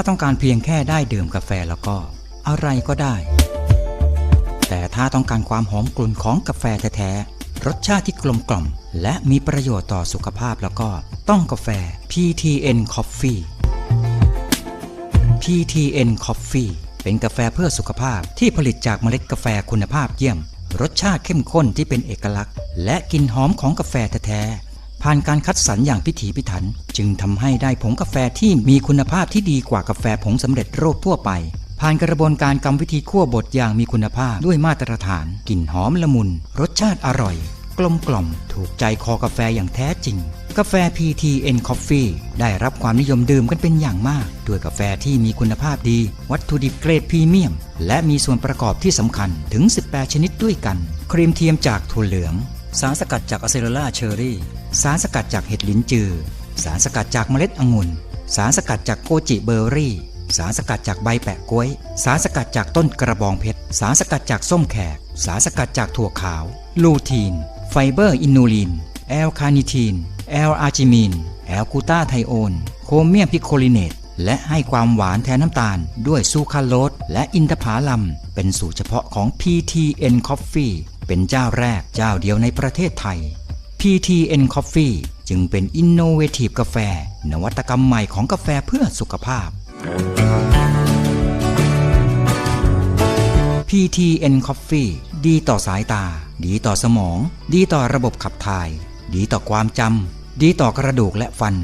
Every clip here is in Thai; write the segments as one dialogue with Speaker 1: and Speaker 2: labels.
Speaker 1: ถ้าต้องการเพียงแค่ได้ดื่มกาแฟแล้วก็ อะไรก็ได้ แต่ถ้าต้องการความหอมกลุ่นของกาแฟแท้ๆรสชาติที่กลมกล่อม และมีประโยชน์ต่อสุขภาพแล้วก็ ต้องกาแฟ PTN Coffee PTN Coffee เป็นกาแฟเพื่อสุขภาพที่ผลิตจากเมล็ดกาแฟคุณภาพเยี่ยม รสชาติเข้มข้นที่เป็นเอกลักษณ์ และกลิ่นหอมของกาแฟแท้ๆ ผ่านการคัดสรรอย่างพิถีพิถัน จึงทำให้ได้ผงกาแฟที่มีคุณภาพที่ดีกว่ากาแฟผงสำเร็จรูปทั่วไป ผ่านกระบวนการกรรมวิธีคั่วบดอย่างมีคุณภาพด้วยมาตรฐาน กลิ่นหอมละมุน รสชาติอร่อย กลมกล่อม ถูกใจคอกาแฟอย่างแท้จริง กาแฟ PTN Coffee ได้รับความนิยมดื่มกันเป็นอย่างมาก ด้วยกาแฟที่มีคุณภาพดี วัตถุดิบเกรดพรีเมียม และมีส่วนประกอบที่สำคัญถึง 18 ชนิดด้วยกัน ครีมเทียมจากถั่วเหลือง สารสกัดจากอะเซโรล่าเชอร์รี่ สารสกัดจากเห็ดลิ้นจือ สารสกัดจากเมล็ดองุ่น สารสกัดจากโกจิเบอร์รี่ สารสกัดจากใบแปะกล้วย สารสกัดจากต้นกระบองเพชร สารสกัดจากส้มแขก สารสกัดจากถั่วขาว ลูทีน ไฟเบอร์อินูลิน แอลคานิทีน แอลอาร์จิมิน แอลกูตาไทโอน โคเมียมพิโคลิเนต และให้ความหวานแทนน้ำตาล ด้วยซูคราโลสและอินทผลัม เป็นสูตรเฉพาะของ PTN Coffee เป็นเจ้าแรกเจ้าเดียวในประเทศไทย PTN Coffee จึงเป็น Innovative กาแฟ นวัตกรรมใหม่ของกาแฟเพื่อสุขภาพ PTN Coffee ดีต่อสายตา ดีต่อสมอง ดีต่อระบบขับถ่าย ดีต่อความจำ ดีต่อกระดูกและฟัน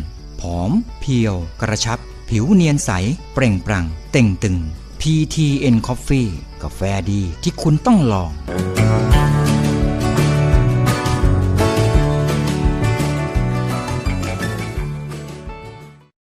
Speaker 1: ผอม เพียว กระชับ ผิวเนียนใส เปล่งปลั่ง เต่งตึง PTN Coffee กาแฟดีที่คุณต้องลอง